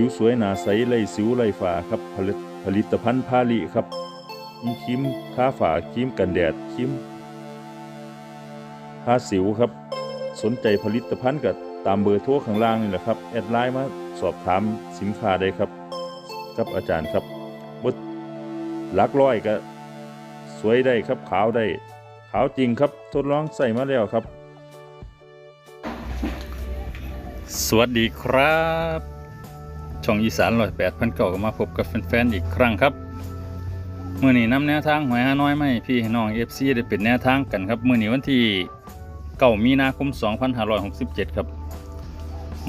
ผิวสวยหนาใสไร้สิวไร้ฝ้าครับผลิตผลิตภัณฑ์พาลิครับมีครีมทาฝ้าครีมกันแดดครีมทาสิวครับ สนใจผลิตภัณฑ์ก็ตามเบอร์โทรข้างล่างนี่แหละครับแอดไลน์มาสอบถามสินค้าได้ครับกับอาจารย์ครับบดลักร้อยก็สวยได้ครับขาวได้ ขาวจริงครับทดลองใส่มาแล้วครับ สวัสดีครับ ช่องอีสานร้อยแปดพันเก่าก็มาพบกับแฟนๆอีกครั้งครับเมื่อนี้นำแนวทางหวยฮาน้อยไม่พี่น้องเอฟซีได้เป็นแนวทางกันครับเมื่อนี้วันที่เก้ามีนาคม 2567 ครับ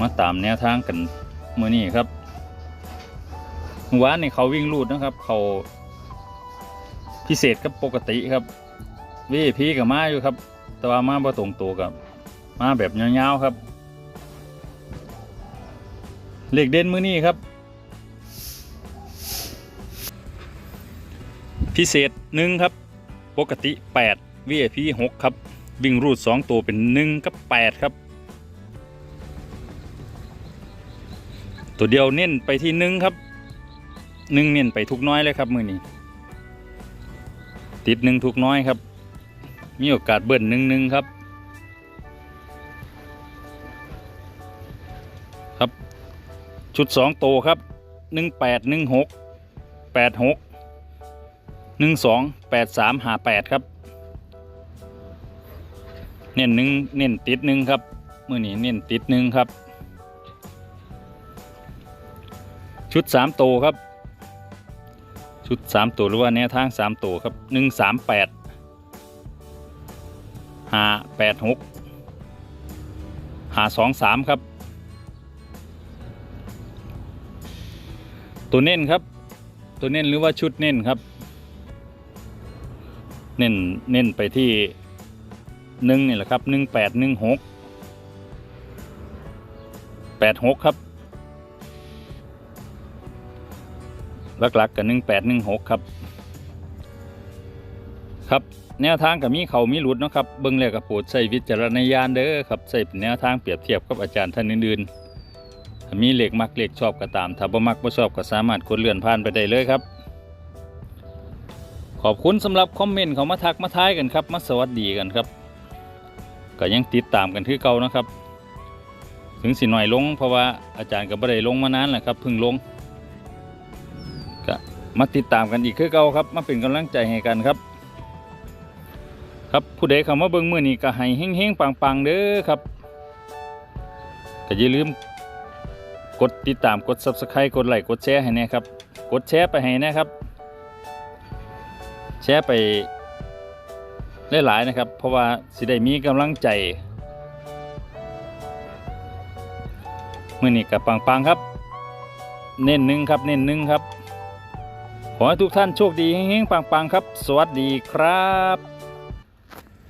มาตามแนวทางกันเมื่อนี้ครับมัวานนี่เขาวิ่งลูดนะครับ เขาพิเศษกับปกติครับวีพีกับมาอยู่ครับ แต่ว่ามาบ่ตรงตัวกับมาแบบยาวๆครับ เหลขเด่นมือนี้ครับ พิเศษหนึ่งครับ ปกติ 8 VIP 6 ครับ วิ่งรูด 2 ตัวเป็น 1 กับ 8 ครับ ตัวเดียวเน้นไปที่ 1 ครับ 1 เน้นไปทุกน้อยเลยครับ มือนี้ ติด 1 ทุกน้อยครับ มีโอกาสเบิ้ลหนึ่งหนึ่งครับ ชุดสองโตครับหนึ่งแปดหนึ่งหกแปดหกหนึ่งสองแปดสามหาแปดครับ เน้นหนึ่งเน้นติดหนึ่งครับมื่อนี้เน้นติดหนึ่งครับ ชุดสามโตครับ ชุดสามตัวหรือว่าแนวทางสามโตครับหนึ่งสามแปดหาแปดหกหาสองสามครับ ตัวเน้นครับ ตัวเน้นหรือว่าชุดเน้นครับ เน้นเน้นไปที่หนึ่งนี่แหละครับหนึ่งแปดหนึ่งหกแปดหกครับหลักๆกับหนึ่งแปดหนึ่งหกครับ ครับแนวทางกับมีเขามีหลุดเนาะครับเบิ้งแล้วกับโปรดใช้วิจารณญาณเด้อครับใช้เป็นแนวทางเปรียบเทียบกับอาจารย์ท่านอื่นๆ ถ้ามีเหล็กมักเหล็กชอบก็ตาม ถ้าบ่มักบ่ชอบก็สามารถกดเลื่อนผ่านไปได้เลยครับ ขอบคุณสำหรับคอมเมนต์เขามาทักมาทายกันครับ มาสวัสดีกันครับ ก็ยังติดตามกันคือเก่านะครับ ถึงสิหน่อยลง เพราะว่าอาจารย์ก็บ่ได้ลงมานานแหละครับเพิ่งลงก็มาติดตามกันอีกคือเก่าครับ มาเป็นกำลังใจให้กันครับ ครับผู้ใดเข้ามาเบิ่งมื้อนี้ก็ให้เฮงๆปังๆเด้อครับก็อย่าลืม กดติดตามกด subscribe กดไลค์กดแชร์ให้แน่ครับ กดแชร์ไปให้แนะครับ แชร์ไปหลายๆนะครับ เพราะว่าสิได้มีกำลังใจมื่อนี้กับปังๆครับ เน้นหนึ่งครับ เน้นหนึ่งครับ ขอให้ทุกท่านโชคดีเฮงๆปังๆครับ สวัสดีครับ